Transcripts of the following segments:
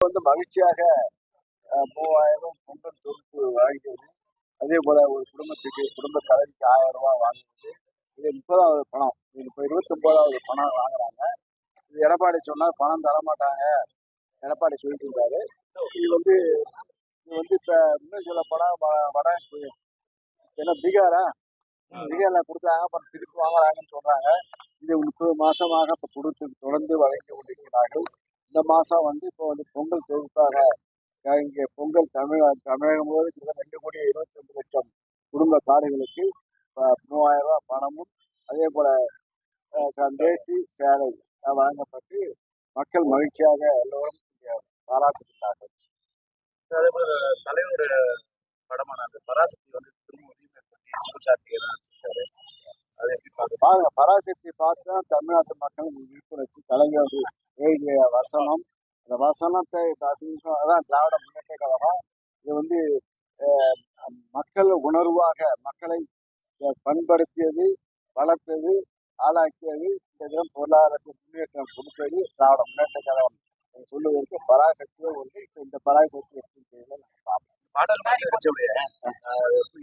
வந்து மகிழ்ச்சியாக மூவாயிரம் பொங்கல் தொகுப்பு வழங்கியது அதே போல ஒரு குடும்பத்துக்கு குடும்ப கலைக்கு ஆயிரம் ரூபாய் வாங்குவது இது முப்பதாவது பணம். இது இப்போ இருபத்தி ஒன்பதாவது பணம் வாங்குறாங்க. இது எடப்பாடி சொன்னால் பணம் தர மாட்டாங்க எடப்பாடி சொல்லிட்டு இருந்தாரு. இது வந்து இது வந்து இப்போ இன்னும் சொல்ல போனால் வட ஏன்னா பீகாரா? பீகார்ல கொடுத்தாங்க அப்புறம் திருப்பி வாங்குறாங்கன்னு சொல்றாங்க. இது முப்பது மாசமாக இப்போ கொடுத்து தொடர்ந்து வழங்கி கொண்டிருக்கிறார்கள். இந்த மாசம் வந்து இப்போ வந்து பொங்கல் தொகுப்பாக இங்கே பொங்கல் தமிழ் தமிழகம் போது கிட்டத்தட்ட ரெண்டு கோடி இருபத்தி ரெண்டு லட்சம் குடும்ப காடுகளுக்கு மூவாயிரம் ரூபாய் பணமும் அதே போல வேட்டி சேலை வழங்கப்பட்டு மக்கள் மகிழ்ச்சியாக எல்லோரும் இங்கே பாராட்டுகிறார்கள். அதே போல தலைவர் படமான அந்த பராசக்தி வந்து திரும்ப ரீமேக் பண்ணி சிவகார்த்திகேயன் நடிச்சிருக்காரு அது எப்படி பாக்குறீங்க பாருங்க பராசக்தி பார்த்து தமிழ்நாட்டு மக்கள் விழிப்புணர்ச்சி கலைஞர் எழுதிய வசனம் அந்த வசனத்தை அதான் திராவிட முன்னேற்ற கழகம் இது வந்து மக்கள் உணர்வாக மக்களை பண்படுத்தியது வளர்த்தது ஆளாக்கியது இந்த தினம் பொருளாதாரத்தை முன்னேற்றம் கொடுத்தது திராவிட முன்னேற்ற கழகம். சொல்லுவதற்கு பராசக்தியே ஒன்று இப்போ இந்த பராசக்தி எப்படி செய்யணும் பாடல்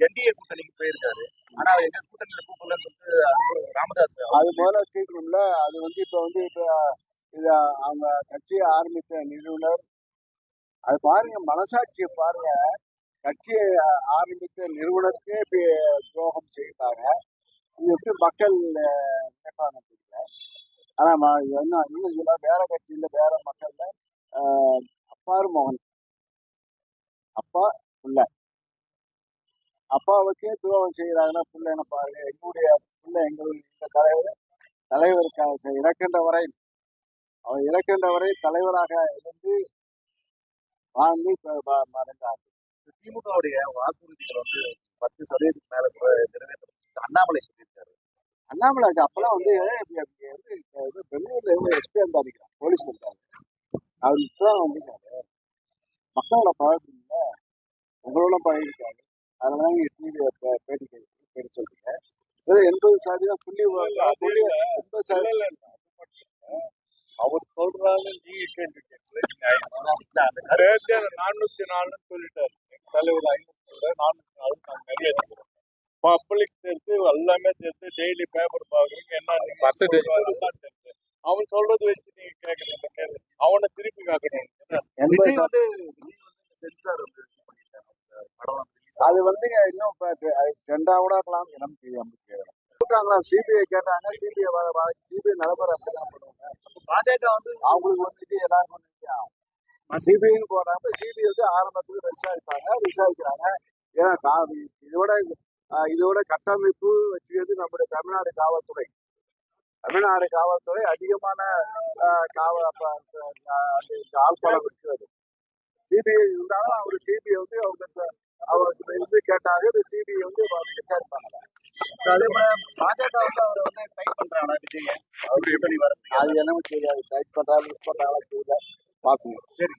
என்டிஏ கூட்டணிக்கு போயிருக்காரு. ஆனா எங்க கூட்டணியில கூப்பிடலன்னு சொல்லிட்டு ராமதாஸ் அது முதல்ல தீர்க்கணும்ல அது வந்து இப்போ வந்து இப்போ இது அவங்க கட்சியை ஆரம்பித்த நிறுவனர். அது பாருங்க மனசாட்சியை பாருங்க. கட்சியை ஆரம்பித்த நிறுவனருக்கே இப்படி துரோகம் செய்தாங்க இது எப்படி மக்கள் அஹ், நினைப்பாங்க ஆனா இன்னும் சொல்ல வேற கட்சியில வேற மக்கள்ல அப்பாரு மோகன். அப்பா உள்ள அப்பாவுக்கே துரோகம் செய்யறாங்கன்னா புள்ள என்ன பாருங்க எங்களுடைய புள்ள எங்களுடைய இந்த தலைவர் தலைவருக்காக இறக்கின்ற வரை அவர் இறக்கின்ற வரை தலைவராக இருந்து வாழ்ந்து மறைந்தார். திமுகவுடைய வாக்குறுதிகள் வந்து பத்து சதவீதத்துக்கு மேல கூட நிறைவேற்ற அண்ணாமலை சொல்லியிருக்காரு. அண்ணாமலை அப்பெல்லாம் வந்து பெங்களூர்ல இருந்து எஸ்பி அடிக்கிறான் போலீஸ் வந்தாரு. அவர் இப்பதான் வந்திருக்காரு. மக்களோட பழகுறீங்க உங்களோட பழகிருக்காரு அதனால நீங்க டிவி பேட்டி பேட்டி சொல்றீங்க. ஏதோ எண்பது சதவீதம் புள்ளி புள்ளி எண்பது சதவீதம் அவர் சொல்றாங்க நீங்க கேட்டுருக்கீங்க. நானூத்தி நாலுன்னு சொல்லிட்டாரு. தலைவர் ஐநூத்தி நானூத்தி நாலு நாங்க நிறைய பப்ளிக் தெரிஞ்சு எல்லாமே தெரிஞ்சு டெய்லி பேப்பர் பாக்குறீங்க என்ன தெரிஞ்சு அவன் சொல்றது வச்சு நீங்க கேள்வி அவனை திருப்பி விஜய் வந்து சென்சார் வந்து இது பண்ணிட்டாங்க அந்த வந்து அது வந்துங்க இன்னும் டெண்டா கூட இருக்கலாம் இனம் தெரியாம கேட்கறாங்களா சிபிஐ கேட்டாங்க சிபிஐ சிபிஐ நிலவரம் அப்படிதான் பண்ணுவாங்க? பாஜக வந்து அவங்களுக்கு வந்துட்டு எல்லாருக்கும் சிபிஐன்னு போடுறாங்க சிபிஐ வந்து ஆரம்பத்துல விசாரிப்பாங்க விசாரிக்கிறாங்க. ஏன்னா கா- இதோட இதோட கட்டமைப்பு வச்சுக்கிறது நம்முடைய தமிழ்நாடு காவல்துறை. தமிழ்நாடு காவல்துறை அதிகமான ஆஹ், காவ ப- ப- ஆஹ், அது ஆள்படம் இருக்கிறது சிபிஐ இருந்தாலும் அவர் சிபிஐ வந்து அவங்க அவருக்கு இருந்து கேட்டாங்க சிபிஐ வந்து அவங்க விசாரிப்பாங்க அதே போல பாஜக வந்து அவரை வந்து ஃபைட் பண்றாங்க விஜய் அவர் எப்படி வர அது என்னமோ தெரியாது. டைப் பண்றாங்க யூஸ் பண்றாங்களா தெரியல. பார்க்கணும் சரி.